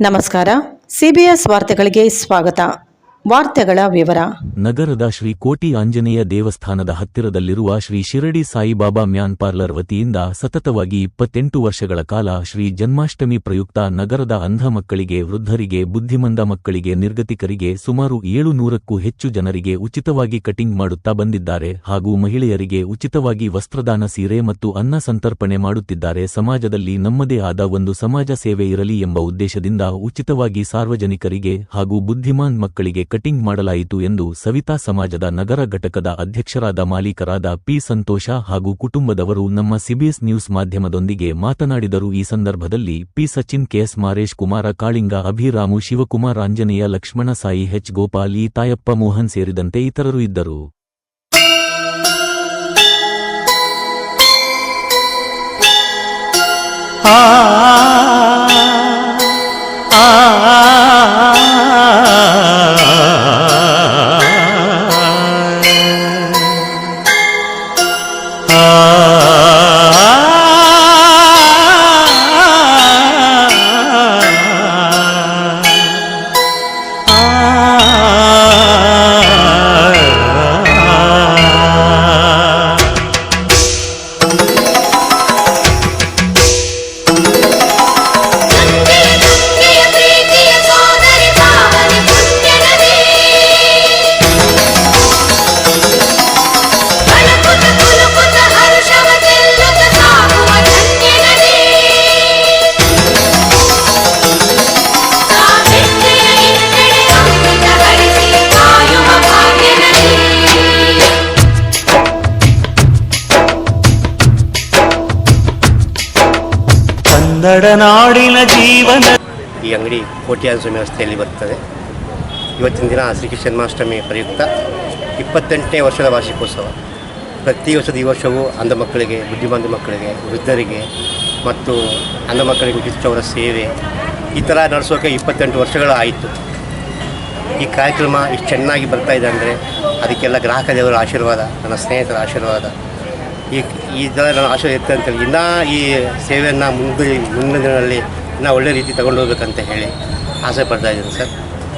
ನಮಸ್ಕಾರ. ಸಿಬಿಎಸ್ ವಾರ್ತೆಗಳಿಗೆ ಸ್ವಾಗತ. ವಾರ್ತೆಗಳ ವಿವರ. ನಗರದ ಶ್ರೀ ಕೋಟಿ ಆಂಜನೇಯ ದೇವಸ್ಥಾನದ ಹತ್ತಿರದಲ್ಲಿರುವ ಶ್ರೀ ಶಿರಡಿ ಸಾಯಿಬಾಬಾ ಮ್ಯಾನ್ ಪಾರ್ಲರ್ ವತಿಯಿಂದ ಸತತವಾಗಿ ಇಪ್ಪತ್ತೆಂಟು ವರ್ಷಗಳ ಕಾಲ ಶ್ರೀ ಜನ್ಮಾಷ್ಟಮಿ ಪ್ರಯುಕ್ತ ನಗರದ ಅಂಧ ಮಕ್ಕಳಿಗೆ, ವೃದ್ಧರಿಗೆ, ಬುದ್ಧಿಮಂದ ಮಕ್ಕಳಿಗೆ, ನಿರ್ಗತಿಕರಿಗೆ ಸುಮಾರು ಏಳು ನೂರಕ್ಕೂ ಹೆಚ್ಚು ಜನರಿಗೆ ಉಚಿತವಾಗಿ ಕಟಿಂಗ್ ಮಾಡುತ್ತಾ ಬಂದಿದ್ದಾರೆ ಹಾಗೂ ಮಹಿಳೆಯರಿಗೆ ಉಚಿತವಾಗಿ ವಸ್ತ್ರದಾನ, ಸೀರೆ ಮತ್ತು ಅನ್ನ ಸಂತರ್ಪಣೆ ಮಾಡುತ್ತಿದ್ದಾರೆ. ಸಮಾಜದಲ್ಲಿ ನಮ್ಮದೇ ಆದ ಒಂದು ಸಮಾಜ ಸೇವೆ ಇರಲಿ ಎಂಬ ಉದ್ದೇಶದಿಂದ ಉಚಿತವಾಗಿ ಸಾರ್ವಜನಿಕರಿಗೆ ಹಾಗೂ ಬುದ್ಧಿಮಾನ್ ಮಕ್ಕಳಿಗೆ ಕಟಿಂಗ್ ಮಾಡಲಾಯಿತು ಎಂದು ಸವಿತಾ ಸಮಾಜದ ನಗರ ಘಟಕದ ಅಧ್ಯಕ್ಷರಾದ ಮಾಲೀಕರಾದ ಪಿ ಸಂತೋಷ ಹಾಗೂ ಕುಟುಂಬದವರು ನಮ್ಮ ಸಿಬಿಎಸ್ ನ್ಯೂಸ್ ಮಾಧ್ಯಮದೊಂದಿಗೆ ಮಾತನಾಡಿದರು. ಈ ಸಂದರ್ಭದಲ್ಲಿ P Sachin KS Maresh, Kumara Kalinga, Abhiramu, Shivakumar, Anjaneya, Lakshman Sai, H Gopal E Tayappa, Mohan ಸೇರಿದಂತೆ ಇತರರು ಇದ್ದರು. ಪ್ರಿಯ ಕನ್ನಡ ಜೀವನ ಈ ಅಂಗಡಿ ಕೋಟ್ಯಾದ ವ್ಯವಸ್ಥೆಯಲ್ಲಿ ಬರ್ತದೆ. ಇವತ್ತಿನ ದಿನ ಶ್ರೀಕೃಷ್ಣ ಜನ್ಮಾಷ್ಟಮಿ ಪ್ರಯುಕ್ತ ಇಪ್ಪತ್ತೆಂಟನೇ ವರ್ಷದ ವಾರ್ಷಿಕೋತ್ಸವ. ಪ್ರತಿ ವರ್ಷದ ಈ ವರ್ಷವೂ ಅಂಧ ಮಕ್ಕಳಿಗೆ ಬುದ್ಧಿಮಾಂದ ಮಕ್ಕಳಿಗೆ, ವೃದ್ಧರಿಗೆ ಮತ್ತು ಅಂಧ ಮಕ್ಕಳಿಗೆ ಉಚಿತವರ ಸೇವೆ. ಈ ಥರ ನಡೆಸೋಕೆ ಇಪ್ಪತ್ತೆಂಟು ವರ್ಷಗಳಾಯಿತು ಈ ಕಾರ್ಯಕ್ರಮ ಇಷ್ಟು ಚೆನ್ನಾಗಿ ಬರ್ತಾ ಇದೆ ಅಂದರೆ ಅದಕ್ಕೆಲ್ಲ ಗ್ರಾಹಕ ದೇವರ ಆಶೀರ್ವಾದ, ನನ್ನ ಸ್ನೇಹಿತರ ಆಶೀರ್ವಾದ. ಈ ಈ ಥರ ನನ್ನ ಆಶೀರ್ವಾದ ಇರ್ತದೆ ಅಂತೇಳಿ ಇನ್ನೂ ಈ ಸೇವೆಯನ್ನು ಮುಂದೆ ಮುಂದಿನ ದಿನಗಳಲ್ಲಿ ಇನ್ನೂ ಒಳ್ಳೆ ರೀತಿ ತಗೊಂಡು ಹೋಗ್ಬೇಕಂತ ಹೇಳಿ ಆಸೆ ಪಡ್ತಾ ಇದ್ದೀನಿ ಸರ್.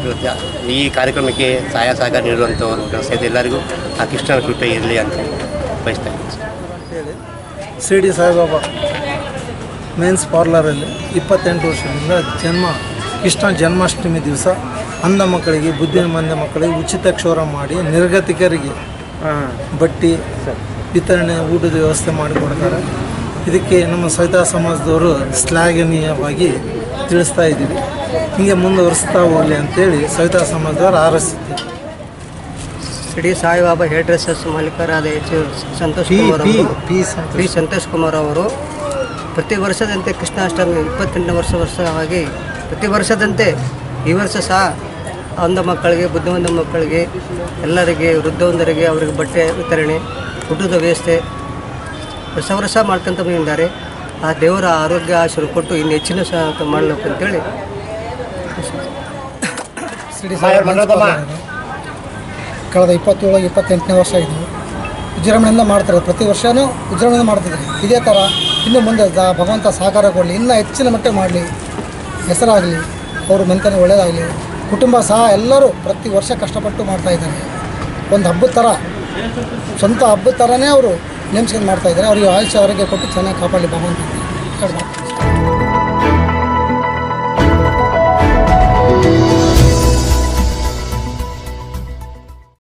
ಇವತ್ತು ಈ ಕಾರ್ಯಕ್ರಮಕ್ಕೆ ಸಹಾಯ ಸಹಕಾರ ನೀಡುವಂಥವ್ರು ನನ್ನ ಎಲ್ಲರಿಗೂ. ಆ ಕೃಷ್ಣನ ಕೃಪೆ ಇರಲಿ ಅಂತ ಹೇಳಿ ಬಯಸ್ತಾ ಇದ್ದೀನಿ ಸರ್. ಶಿರಡಿ ಸಾಯಿಬಾಬಾ ಮೇನ್ಸ್ ಪಾರ್ಲರಲ್ಲಿ ಇಪ್ಪತ್ತೆಂಟು ವರ್ಷದಿಂದ ಜನ್ಮ ಕೃಷ್ಣ ಜನ್ಮಾಷ್ಟಮಿ ದಿವಸ ಅಂಧ ಮಕ್ಕಳಿಗೆ ಬುದ್ಧಿಮಾಂದ್ಯ ಮಕ್ಕಳಿಗೆ ಉಚಿತ ಕ್ಷೌರ ಮಾಡಿ ನಿರ್ಗತಿಕರಿಗೆ ಬಟ್ಟಿ ವಿತರಣೆ ಊಟದ ವ್ಯವಸ್ಥೆ ಮಾಡಿಕೊಡ್ತಾರೆ. ಇದಕ್ಕೆ ನಮ್ಮ ಸವಿತಾ ಸಮಾಜದವರು ಶ್ಲಾಘನೀಯವಾಗಿ ತಿಳಿಸ್ತಾ ಇದ್ದೀವಿ. ಹೀಗೆ ಮುಂದುವರಿಸ್ತಾ ಹೋಗಲಿ ಅಂತೇಳಿ ಸವಿತಾ ಸಮಾಜದವರು ಆರೈಸ್ತೀವಿ ಶ್ರೀ ಸಾಯಿಬಾಬಾ ಹೇರ್ ಡ್ರೆಸ್ಸಸ್ ಮಾಲೀಕರಾದ ಎಚ್ ಸಂತೋಷ್ ಕುಮಾರ್ ಪಿ ಅವರು. ಪಿ ಸಂತೋಷ್. ಕುಮಾರ್ ಅವರು ಪ್ರತಿ ವರ್ಷದಂತೆ ಕೃಷ್ಣಾಷ್ಟಮಿ ಇಪ್ಪತ್ತೆಂಟನೇ ವರ್ಷ ವರ್ಷವಾಗಿ ಪ್ರತಿ ವರ್ಷದಂತೆ ಈ ವರ್ಷ ಸಹ ಅಂಧ ಮಕ್ಕಳಿಗೆ ಬುದ್ಧಿವಂತ ಮಕ್ಕಳಿಗೆ ಎಲ್ಲರಿಗೆ ವೃದ್ಧವಂದರಿಗೆ ಅವರಿಗೆ ಬಟ್ಟೆ ವಿತರಣೆ ಊಟದ ವ್ಯವಸ್ಥೆ ಹೊಸ ವರ್ಷ ಮಾಡ್ಕೊಂತ ಬಂದಿದ್ದಾರೆ. ಆ ದೇವರ ಆರೋಗ್ಯ ಆಶೀರ್ವ ಕೊಟ್ಟು ಇನ್ನು ಹೆಚ್ಚಿನ ಸಹ ಮಾಡಬೇಕು ಅಂತೇಳಿ ಕಳೆದ ಇಪ್ಪತ್ತೇಳು ಇಪ್ಪತ್ತೆಂಟನೇ ವರ್ಷ ಇದು. ವಿಜೃಂಭಣೆಯಿಂದ ಮಾಡ್ತಾರೆ ಪ್ರತಿ ವರ್ಷವೂ ವಿಜೃಂಭಣೆಯಿಂದ ಮಾಡ್ತಿದ್ದಾರೆ. ಇದೇ ಥರ ಇನ್ನು ಮುಂದೆ ಭಗವಂತ ಸಹಕಾರ ಕೊಡಲಿ. ಇನ್ನೂ ಹೆಚ್ಚಿನ ಮಟ್ಟಿಗೆ ಮಾಡಲಿ. ಹೆಸರಾಗಲಿ. ಅವ್ರ ಮನೆತನ ಒಳ್ಳೆಯದಾಗಲಿ ಕುಟುಂಬ ಸಹ ಎಲ್ಲರೂ ಪ್ರತಿ ವರ್ಷ ಕಷ್ಟಪಟ್ಟು ಮಾಡ್ತಾಯಿದ್ದಾರೆ ಒಂದು ಹಬ್ಬದ ಥರ, ಸ್ವಂತ ಹಬ್ಬದ ಥರನೇ ಅವರು ನೇಮಿಸ್ಕೊಂಡು ಮಾಡ್ತಾ ಇದ್ದಾರೆ. ಅವರಿಗೆ ಆಯುಷ್ಯ, ಆರೋಗ್ಯ ಕೊಟ್ಟು ಚೆನ್ನಾಗಿ ಕಾಪಾಡಲಿ ಭಗವಂತ